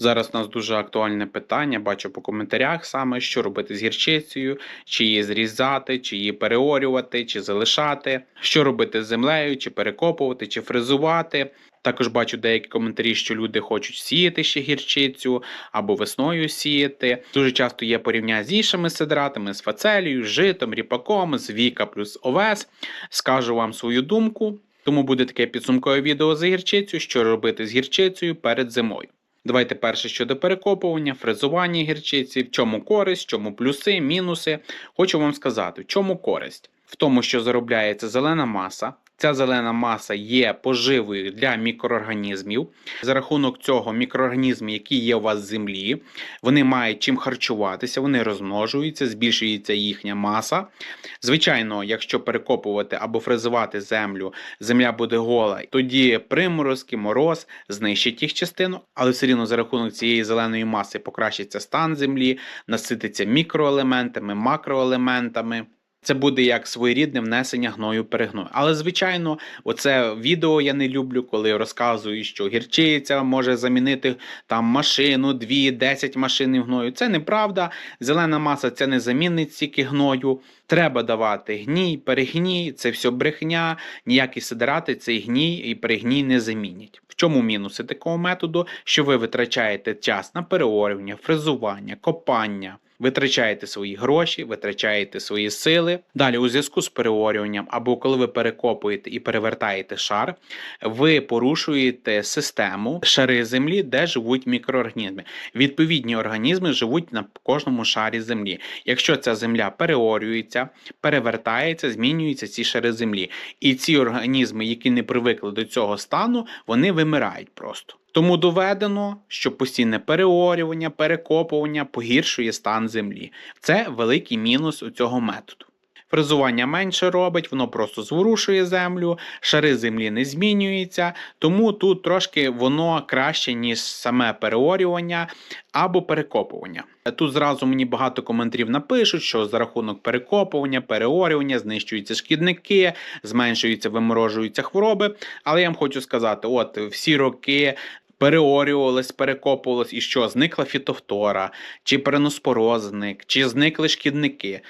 Зараз у нас дуже актуальне питання. Бачу по коментарях саме, що робити з гірчицею, чи її зрізати, чи її переорювати, чи залишати, що робити з землею, чи перекопувати, чи фрезувати. Також бачу деякі коментарі, що люди хочуть сіяти ще гірчицю або весною сіяти. Дуже часто є порівняння з іншими сидратами, з фацелією, житом, ріпаком, з Віка плюс овес. Скажу вам свою думку. Тому буде таке підсумкове відео з гірчицею, що робити з гірчицею перед зимою. Давайте перше щодо перекопування, фрезування гірчиці, в чому користь, в чому плюси, мінуси. Хочу вам сказати, в чому користь? В тому, що заробляється зелена маса. Ця зелена маса є поживою для мікроорганізмів. За рахунок цього мікроорганізми, які є у вас в землі, вони мають чим харчуватися, вони розмножуються, збільшується їхня маса. Звичайно, якщо перекопувати або фрезувати землю, земля буде гола, тоді приморозки, мороз знищить їх частину, але все рівно за рахунок цієї зеленої маси покращиться стан землі, насититься мікроелементами, макроелементами. Це буде як своєрідне внесення гною перегною. Але, звичайно, оце відео я не люблю, коли розказую, що гірчиця може замінити там машину, дві, 10 машин гною. Це неправда. Зелена маса це не замінить стільки гною. Треба давати гній, перегній, це все брехня, ніякі сидирати цей гній і перегній не замінять. В чому мінуси такого методу? Що ви витрачаєте час на переорювання, фрезування, копання. Витрачаєте свої гроші, витрачаєте свої сили. Далі, у зв'язку з переорюванням, або коли ви перекопуєте і перевертаєте шар, ви порушуєте систему шари землі, де живуть мікроорганізми. Відповідні організми живуть на кожному шарі землі. Якщо ця земля переорюється, перевертається, змінюються ці шари землі. І ці організми, які не привикли до цього стану, вони вимирають просто. Тому доведено, що постійне переорювання, перекопування погіршує стан землі. Це великий мінус у цього методу. Фрезування менше робить, воно просто зворушує землю, шари землі не змінюються, тому тут трошки воно краще, ніж саме переорювання або перекопування. Тут зразу мені багато коментарів напишуть, що за рахунок перекопування, переорювання знищуються шкідники, зменшуються, виморожуються хвороби. Але я вам хочу сказати: от всі роки. Переорювалось, перекопувалось, і що зникла фітофтора, чи переноспороз зник, чи зникли шкідники.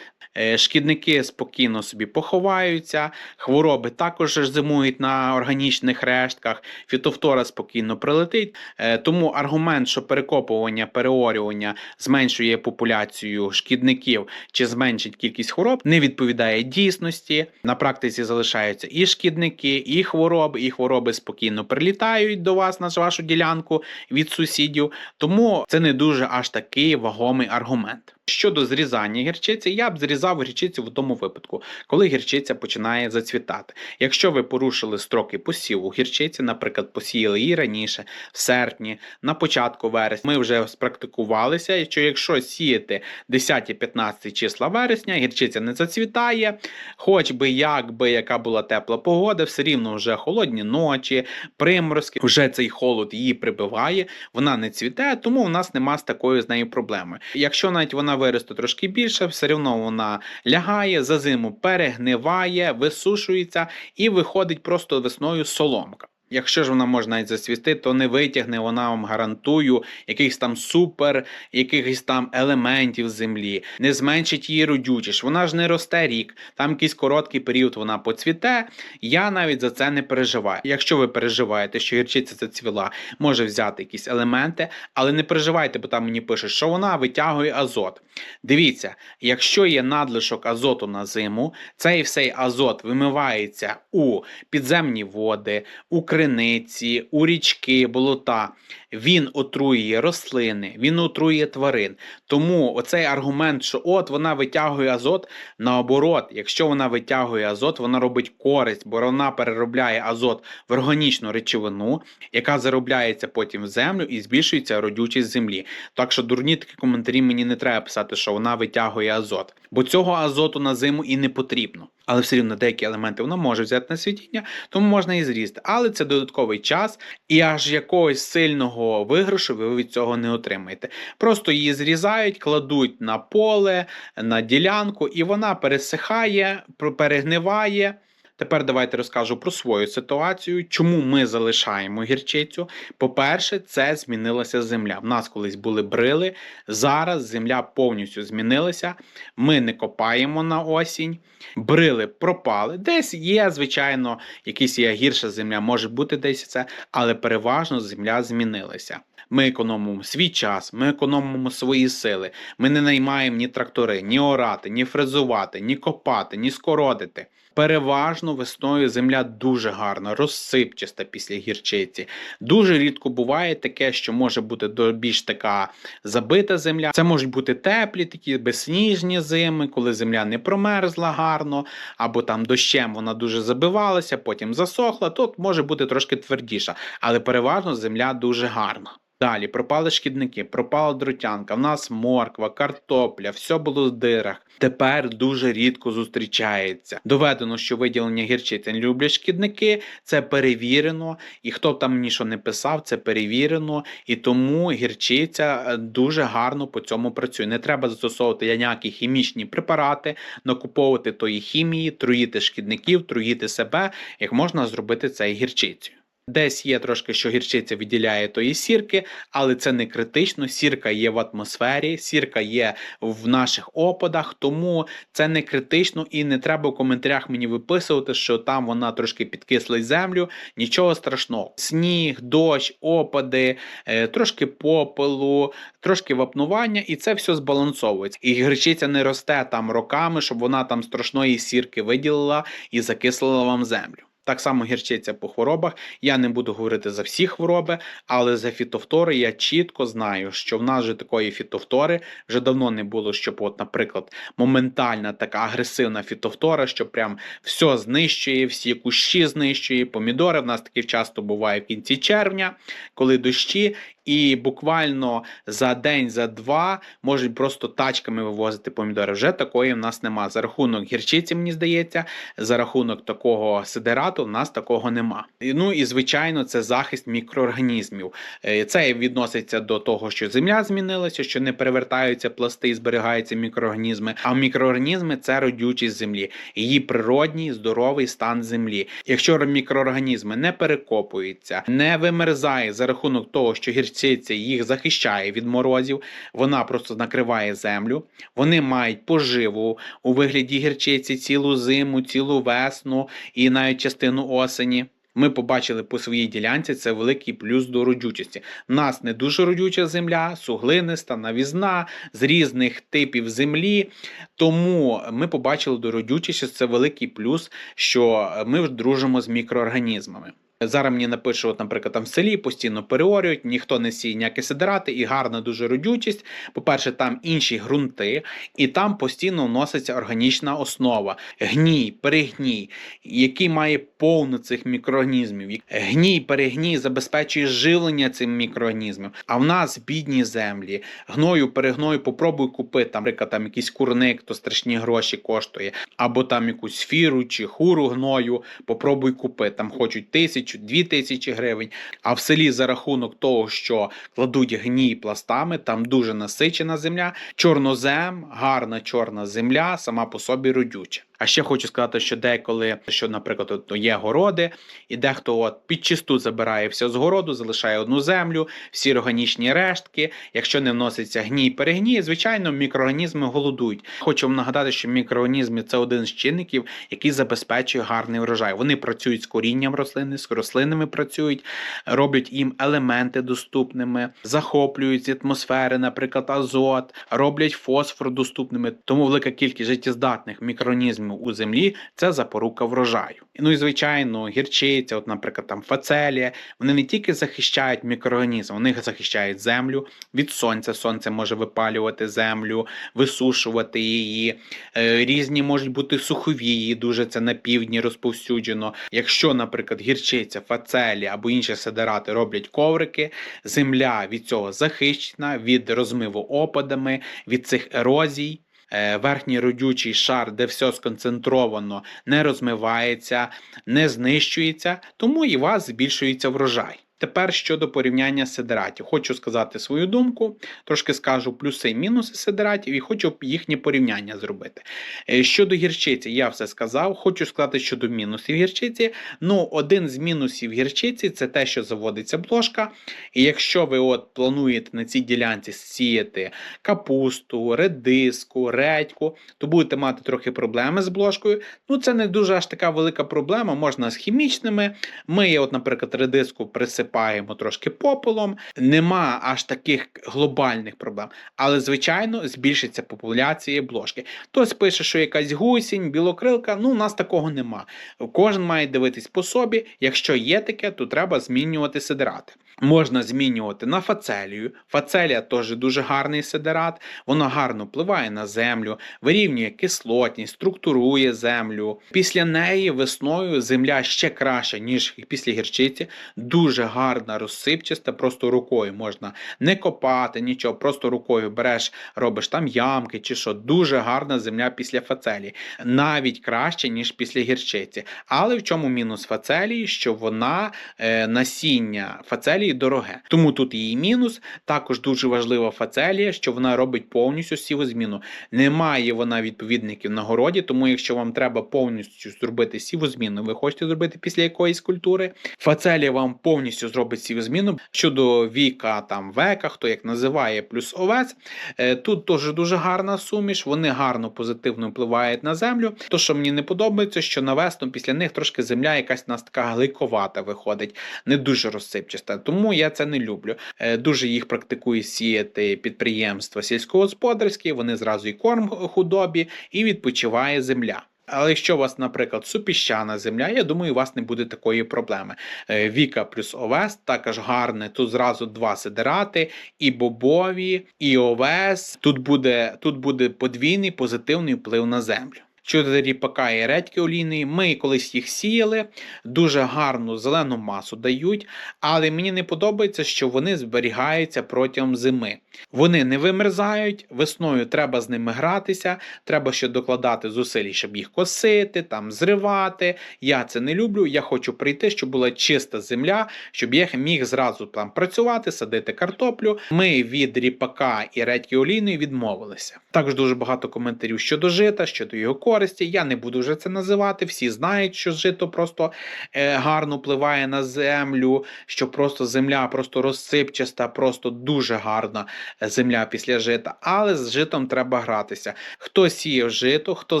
Е, Шкідники спокійно собі поховаються, хвороби також зимують на органічних рештках, фітофтора спокійно прилетить. Е, Тому аргумент, що перекопування, переорювання зменшує популяцію шкідників чи зменшить кількість хвороб, не відповідає дійсності. На практиці залишаються і шкідники, і хвороби, і хвороби спокійно прилітають до вас на вашу ділянку від сусідів. Тому це не дуже аж такий вагомий аргумент. Щодо зрізання гірчиці, я б зрізав гірчицю в тому випадку, коли гірчиця починає зацвітати. Якщо ви порушили строки посіву гірчиці, наприклад, посіяли її раніше, в серпні, на початку вересня, ми вже спрактикувалися, що якщо сіяти 10-15 числа вересня, гірчиця не зацвітає, хоч би як би яка була тепла погода, все рівно вже холодні ночі, приморозки, вже цей холод її прибиває, вона не цвіте, тому у нас нема з такою з нею проблеми. Якщо навіть вона виросте трошки більше, все одно вона лягає, за зиму перегниває, висушується і виходить просто весною соломка. Якщо ж вона може навіть засвісти, то не витягне вона вам гарантую якихось там супер, якихось там елементів землі, не зменшить її родючість. Вона ж не росте рік, там якийсь короткий період вона поцвіте. Я навіть за це не переживаю. Якщо ви переживаєте, що гірчиця зацвіла, може взяти якісь елементи, але не переживайте, бо там мені пишуть, що вона витягує азот. Дивіться, якщо є надлишок азоту на зиму, цей всей азот вимивається у підземні води, у криниці, у річки, болота. Він отруює рослини, він отруює тварин. Тому оцей аргумент, що от вона витягує азот, наоборот, якщо вона витягує азот, вона робить користь, бо вона переробляє азот в органічну речовину, яка заробляється потім в землю і збільшується родючість землі. Так що дурні такі коментарі мені не треба писати, що вона витягує азот, бо цього азоту на зиму і не потрібно. Але все рівно деякі елементи вона може взяти на світіння, тому можна і зрізати. Але це додатковий час, і аж якогось сильного виграшу ви від цього не отримаєте. Просто її зрізають, кладуть на поле, на ділянку, і вона пересихає, перегниває. Тепер давайте розкажу про свою ситуацію, чому ми залишаємо гірчицю. По-перше, це змінилася земля. В нас колись були брили, зараз земля повністю змінилася. Ми не копаємо на осінь, брили пропали. Десь є, звичайно, якась є гірша земля, може бути десь це, але переважно земля змінилася. Ми економимо свій час, ми економимо свої сили. Ми не наймаємо ні трактори, ні орати, ні фрезувати, ні копати, ні скородити. Переважно весною земля дуже гарна, розсипчаста після гірчиці. Дуже рідко буває таке, що може бути більш така забита земля. Це можуть бути теплі, такі безсніжні зими, коли земля не промерзла гарно, або там дощем вона дуже забивалася, потім засохла. Тут може бути трошки твердіша, але переважно земля дуже гарна. Далі пропали шкідники, пропала дротянка, в нас морква, картопля, все було в дирах. Тепер дуже рідко зустрічається. Доведено, що виділення гірчиці не люблять шкідники, це перевірено, і хто б там мені що не писав, це перевірено, і тому гірчиця е, дуже гарно по цьому працює. Не треба застосовувати ніякі хімічні препарати, накуповувати тої хімії, труїти шкідників, труїти себе, як можна зробити це і гірчицею. Десь є трошки, що гірчиця відділяє тої сірки, але це не критично. Сірка є в атмосфері, сірка є в наших опадах, тому це не критично і не треба в коментарях мені виписувати, що там вона трошки підкислить землю. Нічого страшного. Сніг, дощ, опади, е, трошки попелу, трошки вапнування, і це все збалансовується. І гірчиця не росте там роками, щоб вона там страшної сірки виділила і закислила вам землю. Так само гірчиця по хворобах. Я не буду говорити за всі хвороби, але за фітофтори я чітко знаю, що в нас же такої фітофтори вже давно не було, щоб, от, наприклад, моментальна така агресивна фітофтора, що прям все знищує, всі кущі знищує, помідори. В нас таки часто буває в кінці червня, коли дощі. І буквально за день, за два можуть просто тачками вивозити помідори. Вже такої в нас нема. За рахунок гірчиці, мені здається, за рахунок такого сидерату в нас такого нема. Ну і звичайно, це захист мікроорганізмів. Е, Це відноситься до того, що земля змінилася, що не перевертаються пласти і зберігаються мікроорганізми. А мікроорганізми це родючість землі, її природній здоровий стан землі. Якщо мікроорганізми не перекопуються, не вимерзає за рахунок того, що гірчиця їх захищає від морозів, вона просто накриває землю. Вони мають поживу у вигляді гірчиці цілу зиму, цілу весну і навіть частину осені. Ми побачили по своїй ділянці це великий плюс до родючості. У нас не дуже родюча земля, суглиниста, навізна з різних типів землі. Тому ми побачили до родючості це великий плюс, що ми дружимо з мікроорганізмами. Зараз мені напише, от, наприклад, там в селі постійно переорюють, ніхто не сіє ніякі сидирати і гарна дуже родючість. По-перше, там інші ґрунти, і там постійно вноситься органічна основа, гній, перегній, який має повну цих мікроорганізмів. Гній, перегній забезпечує живлення цим мікроорганізмів. А в нас бідні землі, гною, перегною, попробуй купити, там, наприклад, там якийсь курник, то страшні гроші коштує, або там якусь фіру чи хуру гною, попробуй купити. Там хочуть тисячу, дві тисячі гривень. А в селі за рахунок того, що кладуть гній пластами, там дуже насичена земля, чорнозем, гарна чорна земля, сама по собі родюча. А ще хочу сказати, що деколи, що, наприклад, от є городи, і дехто от під чисту забирає все з городу, залишає одну землю, всі органічні рештки. Якщо не вноситься гній, перегній, звичайно, мікроорганізми голодують. Хочу вам нагадати, що мікроорганізми це один з чинників, який забезпечує гарний врожай. Вони працюють з корінням рослини, з рослинами працюють, роблять їм елементи доступними, захоплюють з атмосфери, наприклад, азот, роблять фосфор доступними. Тому велика кількість життєздатних мікроорганізмів у землі це запорука врожаю. Ну і звичайно, гірчиця, от, наприклад, там фацелія, вони не тільки захищають мікроорганізм, вони захищають землю від сонця. Сонце може випалювати землю, висушувати її. Е, Різні можуть бути суховії, дуже це на півдні розповсюджено. Якщо, наприклад, гірчиця, фацелія або інші сидерати роблять коврики, земля від цього захищена, від розмиву опадами, від цих ерозій. Е, Верхній родючий шар, де все сконцентровано, не розмивається, не знищується, тому і у вас збільшується врожай. Тепер щодо порівняння сидератів. Хочу сказати свою думку, трошки скажу плюси і мінуси сидератів і хочу їхнє порівняння зробити. Е, Щодо гірчиці, я все сказав. Хочу сказати щодо мінусів гірчиці. Ну, один з мінусів гірчиці це те, що заводиться бложка. І якщо ви от плануєте на цій ділянці сіяти капусту, редиску, редьку, то будете мати трохи проблеми з бложкою. Ну, це не дуже аж така велика проблема, можна з хімічними. Ми, от, наприклад, редиску присипаємо трошки попелом. Нема аж таких глобальних проблем. Але, звичайно, збільшиться популяція бложки. Хтось пише, що якась гусінь, білокрилка. Ну, у нас такого нема. Кожен має дивитись по собі. Якщо є таке, то треба змінювати сидерати. Можна змінювати на фацелію. Фацелія теж дуже гарний сидерат, вона гарно впливає на землю, вирівнює кислотність, структурує землю. Після неї весною земля ще краща, ніж після гірчиці. Дуже гарна, розсипчаста, просто рукою можна не копати, нічого, просто рукою береш, робиш там ямки чи що. Дуже гарна земля після фацелії, навіть краще, ніж після гірчиці. Але в чому мінус фацелії? Що вона е, насіння фацелії дороге. Тому тут її мінус. Також дуже важлива фацелія, що вона робить повністю сівозміну. Немає вона відповідників на городі, тому якщо вам треба повністю зробити сівозміну, ви хочете зробити після якоїсь культури. Фацелія вам повністю зробить сівозміну. Щодо віка, там века, хто як називає, плюс овець. е, Тут теж дуже гарна суміш, вони гарно позитивно впливають на землю. То, що мені не подобається, що на весну після них трошки земля якась у нас така гликовата виходить, не дуже розсипчаста. Тому я це не люблю. Е, Дуже їх практикує сіяти підприємства сільськогосподарські, вони зразу і корм худобі, і відпочиває земля. Але якщо у вас, наприклад, супіщана земля, я думаю, у вас не буде такої проблеми. Е, Віка плюс овес також гарне. Тут зразу два сидерати, і бобові, і овес. Тут буде, тут буде подвійний позитивний вплив на землю. Щодо ріпака і редьки олійної, ми колись їх сіяли, дуже гарну зелену масу дають, але мені не подобається, що вони зберігаються протягом зими. Вони не вимерзають, весною треба з ними гратися, треба ще докладати зусиль, щоб їх косити, там зривати. Я це не люблю. Я хочу прийти, щоб була чиста земля, щоб я міг зразу там працювати, садити картоплю. Ми від ріпака і редьки олійної відмовилися. Також дуже багато коментарів щодо жита, щодо його користі. Я не буду вже це називати. Всі знають, що жито просто е, гарно впливає на землю, що просто земля просто розсипчаста, просто дуже гарна земля після жита. Але з житом треба гратися. Хто сіяв жито, хто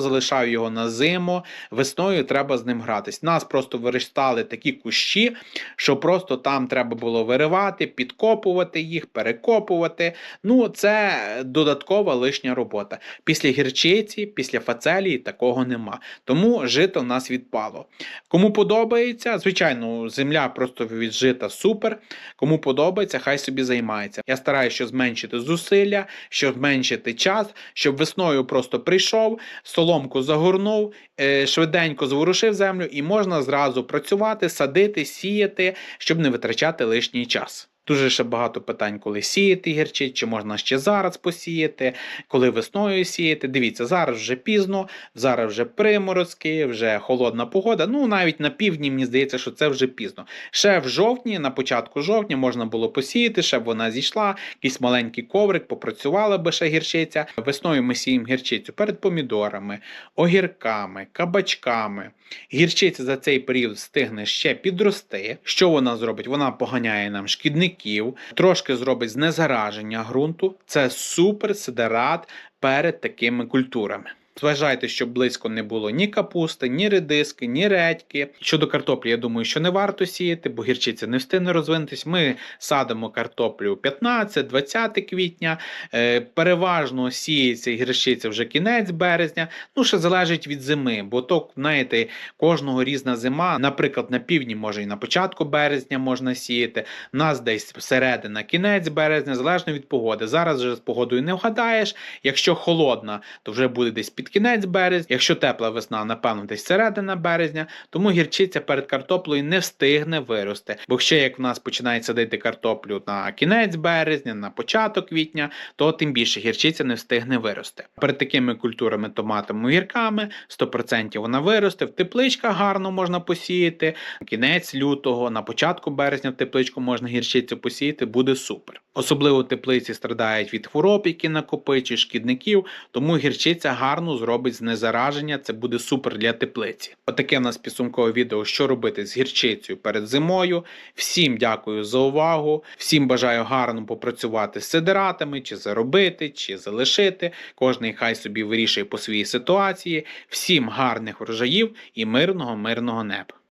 залишав його на зиму, весною треба з ним гратись. Нас просто виростали такі кущі, що просто там треба було виривати, підкопувати їх, перекопувати. Ну, це додаткова лишня робота. Після гірчиці, після фацелії такого нема. Тому жито в нас відпало. Кому подобається, звичайно, земля просто від жита супер. Кому подобається, хай собі займається. Я стараюся зменшити зусилля, щоб зменшити час, щоб весною просто прийшов, соломку загорнув, е, швиденько зворушив землю і можна зразу працювати, садити, сіяти, щоб не витрачати лишній час. Дуже ще багато питань, коли сіяти гірчить, чи можна ще зараз посіяти, коли весною сіяти. Дивіться, зараз вже пізно, зараз вже приморозки, вже холодна погода. Ну навіть на півдні мені здається, що це вже пізно. Ще в жовтні, на початку жовтня, можна було посіяти, ще б вона зійшла, якийсь маленький коврик, попрацювала би ще гірчиця. Весною ми сіємо гірчицю перед помідорами, огірками, кабачками. Гірчиця за цей період встигне ще підрости. Що вона зробить? Вона поганяє нам шкідників, трошки зробить знезараження ґрунту. Це супер сидерат перед такими культурами. Зважайте, щоб близько не було ні капусти, ні редиски, ні редьки. Щодо картоплі, я думаю, що не варто сіяти, бо гірчиця не встигне розвинутись. Ми садимо картоплю 15-20 квітня. Е, переважно сіється гірчиця вже кінець березня. Ну, ще залежить від зими, бо то, знаєте, кожного різна зима. Наприклад, на півдні може і на початку березня можна сіяти. У нас десь середина, кінець березня, залежно від погоди. Зараз вже з погодою не вгадаєш. Якщо холодна, то вже буде десь під кінець березня. Якщо тепла весна, напевно, десь середина березня, тому гірчиця перед картоплею не встигне вирости. Бо ще як в нас починає садити картоплю на кінець березня, на початок квітня, то тим більше гірчиця не встигне вирости. Перед такими культурами томатами огірками 100% вона виросте. В тепличках гарно можна посіяти. Кінець лютого, на початку березня в тепличку можна гірчицю посіяти, буде супер. Особливо теплиці страдають від хвороб, які накопичують шкідників, тому гірчиця гарно зробить знезараження. Це буде супер для теплиці. Отаке в нас підсумкове відео, що робити з гірчицею перед зимою. Всім дякую за увагу. Всім бажаю гарно попрацювати з сидератами, чи заробити, чи залишити. Кожний хай собі вирішує по своїй ситуації. Всім гарних врожаїв і мирного, мирного неба.